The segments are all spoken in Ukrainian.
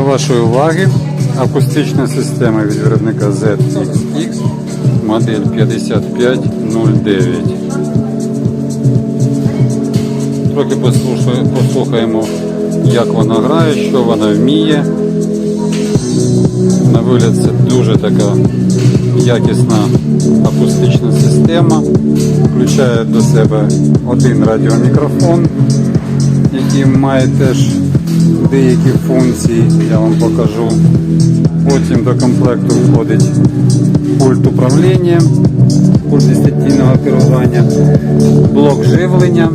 До вашої уваги акустична система від виробника ZXX модель 5509. Трохи послухаємо, як вона грає, що вона вміє. На вигляд це дуже така якісна акустична система. Включає до себе один радіомікрофон, який має теж деякі функції, я вам покажу. Потім до комплекту входить пульт управління, пульт дистанційного керування, блок живлення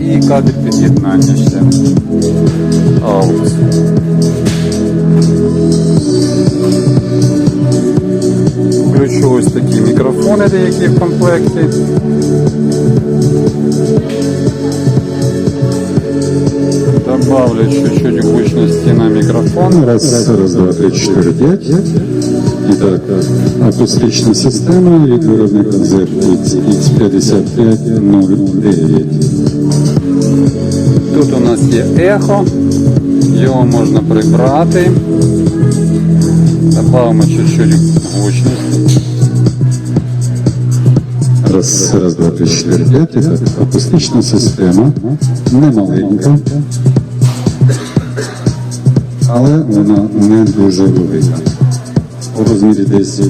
і кабель під'єднання ще. AUX. Включу ось такі мікрофони, деякі в комплекті. Добавлю чуть-чуть гучности на микрофон. Раз, раз, два, три, чотири, п'ять. І так, акустична система від виробника ZX5509. Тут у нас є ехо, його можна прибрати. Добавимо чуть-чуть гучності. Раз, раз, два, три, чотири, п'ять. І так, акустична система, не маленька, але вона не дуже велика. У розмірі десь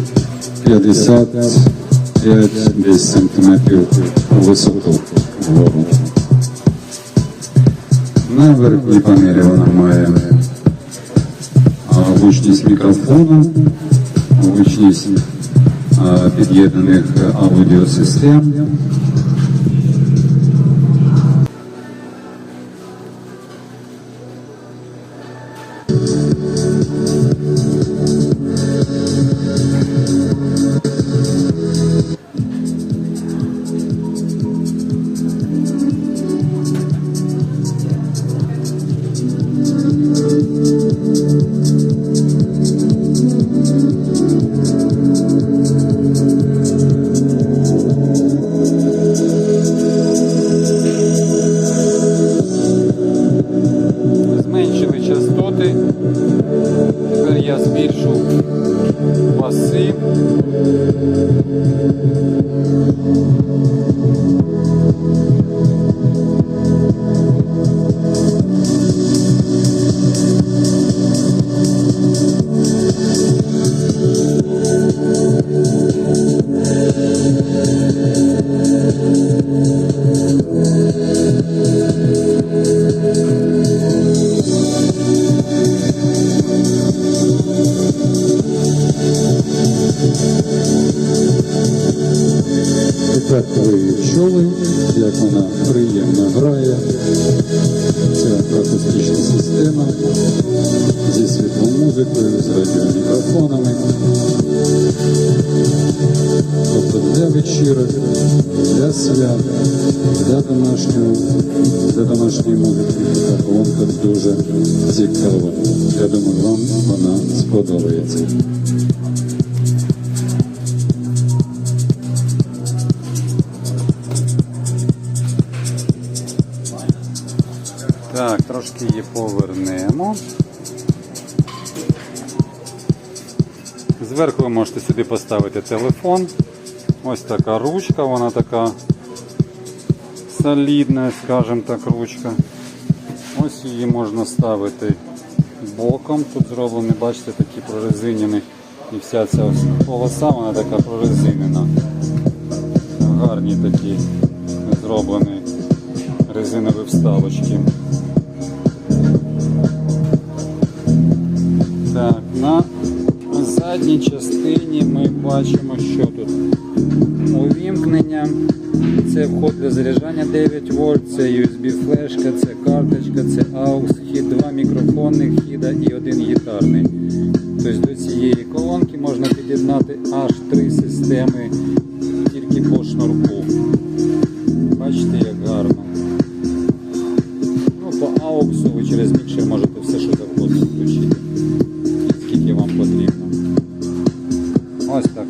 55 десь сантиметрів у висоту вгору. На верхній панелі вона має гучність мікрофону, гучність під'єднаних аудіосистем. Тепер я збільшу баси. Світломузикою, з радіомікрофонами. Тобто для вечірок, для свят, для домашнього, для домашньої музики колонка дуже цікава. Я думаю, вам вона сподобається. Так, трошки її повернемо. Зверху ви можете сюди поставити телефон. Ось така ручка, вона така солідна, скажімо так, ручка. Ось її можна ставити боком. Тут зроблені, бачите, такі прорезинені. І вся ця полоса, вона така прорезинена. Гарні такі зроблені резинові вставочки. Задній частині ми бачимо, що тут увімкнення. Це вход для заряджання 9 вольт, це USB флешка, це карточка, це AUX, хід, два мікрофонних хіда і один гітарний. Тобто до цієї колонки можна під'єднати аж три системи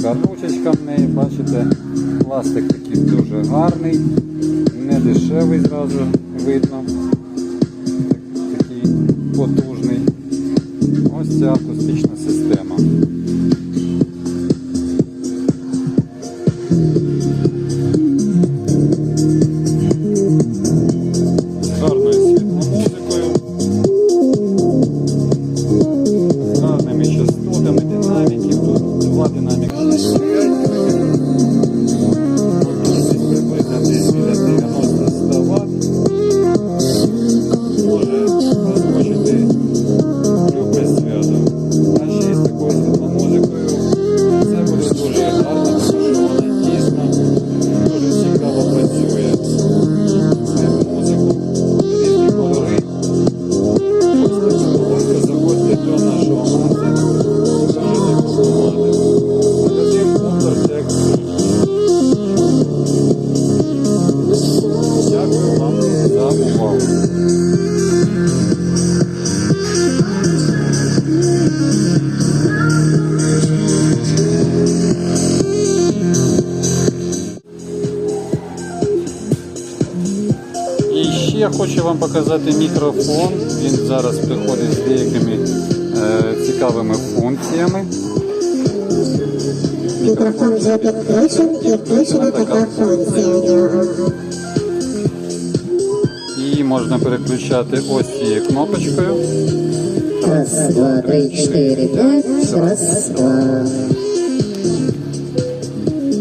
така в неї, бачите, пластик такий дуже гарний, не дешевий зразу видно. Так- Такий ця акустична система. Світломузикою, з гарними частотами хочу вам показати мікрофон. Він зараз приходить з деякими е, цікавими функціями. Мікрофон вже підключений і включена така функція у нього. Її можна переключати ось цією кнопочкою. Раз, два, три, чотири, п'ять, раз, два.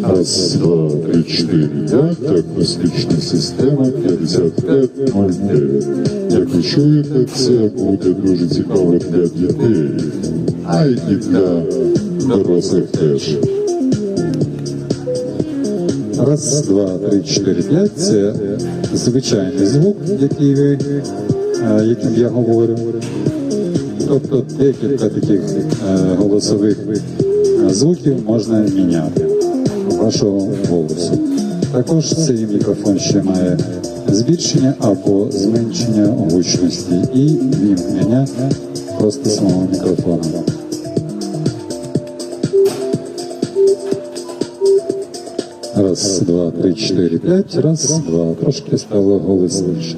Раз, два, три, чотири, п'ять, акустична система 5509. Як ви чуєте, це буде дуже цікаво для дітей, а й для дорослих теж. Раз, два, три, чотири, п'ять це звичайний звук, який ви, е, яким я говорю. Тобто декілька таких е, голосових е, звуків можна міняти вашого голосу. Також цей мікрофон ще має збільшення або зменшення гучності і вімкнення просто самого мікрофона. Раз, два, три, чотири, п'ять. Раз, два. Трошки стало голосніше.